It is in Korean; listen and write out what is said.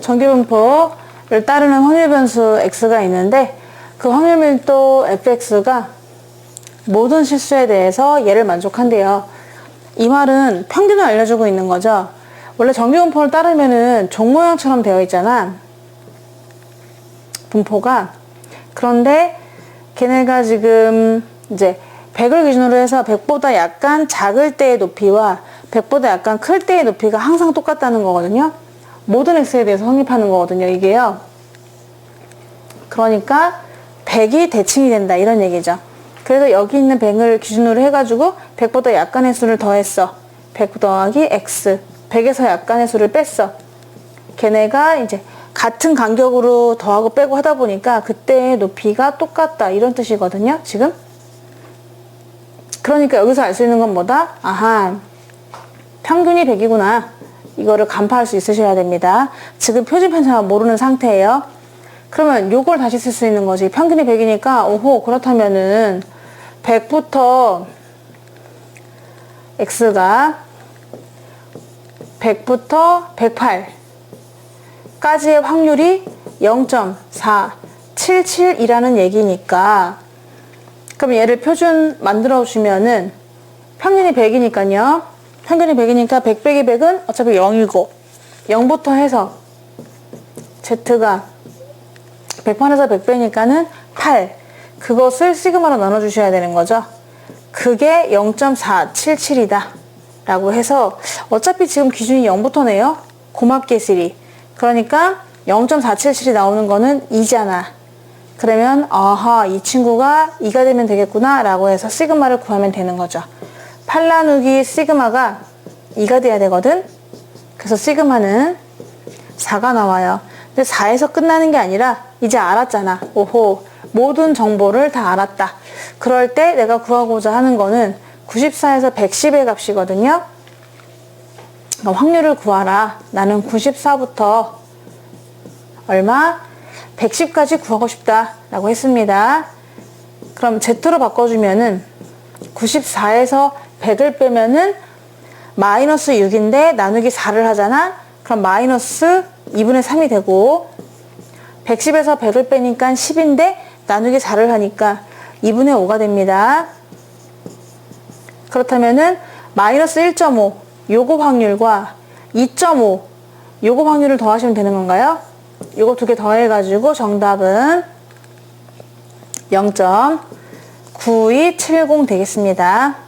정규분포를 따르는 확률 변수 x가 있는데 그 확률 밀도 fx가 모든 실수에 대해서 얘를 만족한대요. 이 말은 평균을 알려주고 있는 거죠. 원래 정규분포를 따르면은 종 모양처럼 되어 있잖아. 분포가. 그런데 걔네가 지금 이제 100을 기준으로 해서 100보다 약간 작을 때의 높이와 100보다 약간 클 때의 높이가 항상 똑같다는 거거든요. 모든 x에 대해서 확립하는 거거든요, 이게요. 그러니까 100이 대칭이 된다, 이런 얘기죠. 그래서 여기 있는 100을 기준으로 해가지고 100보다 약간의 수를 더했어. 100 더하기 x. 100에서 약간의 수를 뺐어. 걔네가 이제 같은 간격으로 더하고 빼고 하다 보니까 그때의 높이가 똑같다, 이런 뜻이거든요, 지금. 그러니까 여기서 알 수 있는 건 뭐다? 아하, 평균이 100이구나. 이거를 간파할 수 있으셔야 됩니다. 지금 편차가 모르는 상태예요. 그러면 요걸 다시 쓸 수 있는 거지. 평균이 100이니까, 오호, 그렇다면은 100부터 x가 100부터 108까지의 확률이 0.477이라는 얘기니까 그럼 얘를 표준 만들어 주시면은 평균이 100이니까요. 평균이 100이니까 100 빼기 100은 어차피 0이고 0부터 해서 z가 108에서 100 빼니까는 8 그것을 시그마로 나눠 주셔야 되는 거죠. 그게 0.477이다 라고 해서 어차피 지금 기준이 0부터네요. 고맙게 쓰리. 그러니까 0.477이 나오는 거는 2잖아. 그러면 아하 이 친구가 2가 되면 되겠구나 라고 해서 시그마를 구하면 되는 거죠. 8 나누기 시그마가 2가 돼야 되거든. 그래서 시그마는 4가 나와요. 근데 4에서 끝나는 게 아니라 이제 알았잖아. 오호 모든 정보를 다 알았다. 그럴 때 내가 구하고자 하는 거는 94에서 110의 값이거든요. 그럼 확률을 구하라. 나는 94부터 얼마? 110까지 구하고 싶다. 라고 했습니다. 그럼 Z로 바꿔주면은 94에서 100을 빼면은 마이너스 6인데 나누기 4를 하잖아? 그럼 마이너스 2분의 3이 되고 110에서 100을 빼니까 10인데 나누기 4를 하니까 2분의 5가 됩니다. 그렇다면은 마이너스 1.5 요거 확률과 2.5 요거 확률을 더하시면 되는 건가요? 요거 두 개 더해가지고 정답은 0.9270 되겠습니다.